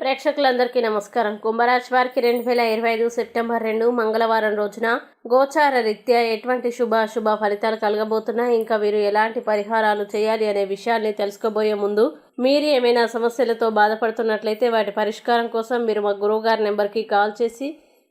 ప్రేక్షకులందరికీ నమస్కారం. కుంభరాశి వారికి రెండు వేల ఇరవై ఐదు సెప్టెంబర్ రెండు మంగళవారం రోజున గోచార రీత్యా ఎటువంటి శుభ ఫలితాలు కలగబోతున్నాయి? ఇంకా వీరు ఎలాంటి పరిహారాలు చేయాలి అనే విషయాల్ని తెలుసుకోబోయే ముందు మీరు ఏమైనా సమస్యలతో బాధపడుతున్నట్లయితే వాటి పరిష్కారం కోసం మీరు మా గురువుగారి నెంబర్కి కాల్ చేసి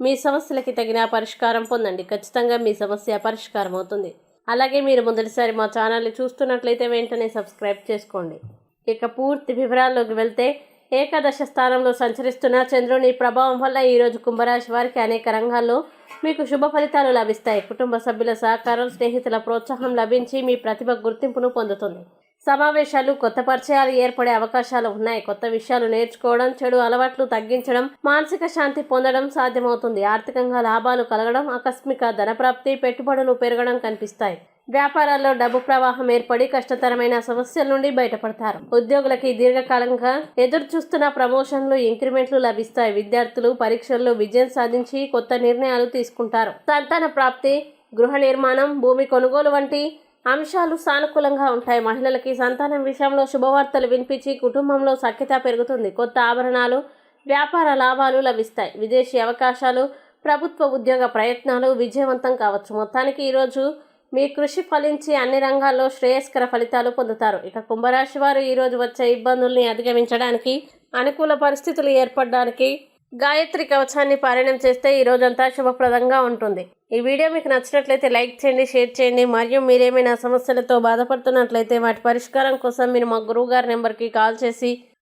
మీ సమస్యలకి తగిన పరిష్కారం పొందండి. ఖచ్చితంగా మీ సమస్య పరిష్కారం అవుతుంది. అలాగే మీరు మొదటిసారి మా ఛానల్ని చూస్తున్నట్లయితే వెంటనే సబ్స్క్రైబ్ చేసుకోండి. ఇక పూర్తి వివరాల్లోకి వెళ్తే ఏకాదశ స్థానంలో సంచరిస్తున్న చంద్రుని ప్రభావం వల్ల ఈరోజు కుంభరాశి వారికి అనేక రంగాల్లో మీకు శుభ ఫలితాలు లభిస్తాయి. కుటుంబ సభ్యుల సహకారం స్నేహితుల ప్రోత్సాహం లభించి మీ ప్రతిభ గుర్తింపును పొందుతుంది. సమావేశాలు కొత్త పరిచయాలు ఏర్పడే అవకాశాలు ఉన్నాయి. కొత్త విషయాలు నేర్చుకోవడం చెడు అలవాట్లు తగ్గించడం మానసిక శాంతి పొందడం సాధ్యమవుతుంది. ఆర్థికంగా లాభాలు కలగడం ఆకస్మిక ధనప్రాప్తి పెట్టుబడులు పెరగడం కనిపిస్తాయి. వ్యాపారాల్లో డబ్బు ప్రవాహం ఏర్పడి కష్టతరమైన సమస్యల నుండి బయటపడతారు. ఉద్యోగులకి దీర్ఘకాలంగా ఎదురు చూస్తున్న ప్రమోషన్లు ఇంక్రిమెంట్లు లభిస్తాయి. విద్యార్థులు పరీక్షల్లో విజయం సాధించి కొత్త నిర్ణయాలు తీసుకుంటారు. సంతాన ప్రాప్తి గృహ నిర్మాణం భూమి కొనుగోలు వంటి అంశాలు సానుకూలంగా ఉంటాయి. మహిళలకి సంతానం విషయంలో శుభవార్తలు వినిపించి కుటుంబంలో సఖ్యత పెరుగుతుంది. కొత్త ఆభరణాలు వ్యాపార లాభాలు లభిస్తాయి. విదేశీ అవకాశాలు ప్రభుత్వ ఉద్యోగ ప్రయత్నాలు విజయవంతం కావచ్చు. మొత్తానికి ఈరోజు మీ కృషి ఫలించి అన్ని రంగాల్లో శ్రేయస్కర ఫలితాలు పొందుతారు. ఇక కుంభరాశి వారు ఈరోజు వచ్చే ఇబ్బందుల్ని అధిగమించడానికి అనుకూల పరిస్థితులు ఏర్పడడానికి గాయత్రి కవచాన్ని పారాయణం చేస్తే ఈ రోజంతా శుభప్రదంగా ఉంటుంది. ఈ వీడియో మీకు నచ్చినట్లయితే లైక్ చేయండి షేర్ చేయండి. మరియు మీరేమైనా సమస్యలతో బాధపడుతున్నట్లయితే వాటి పరిష్కారం కోసం మీరు మా గురువు గారి నెంబర్కి కాల్ చేసి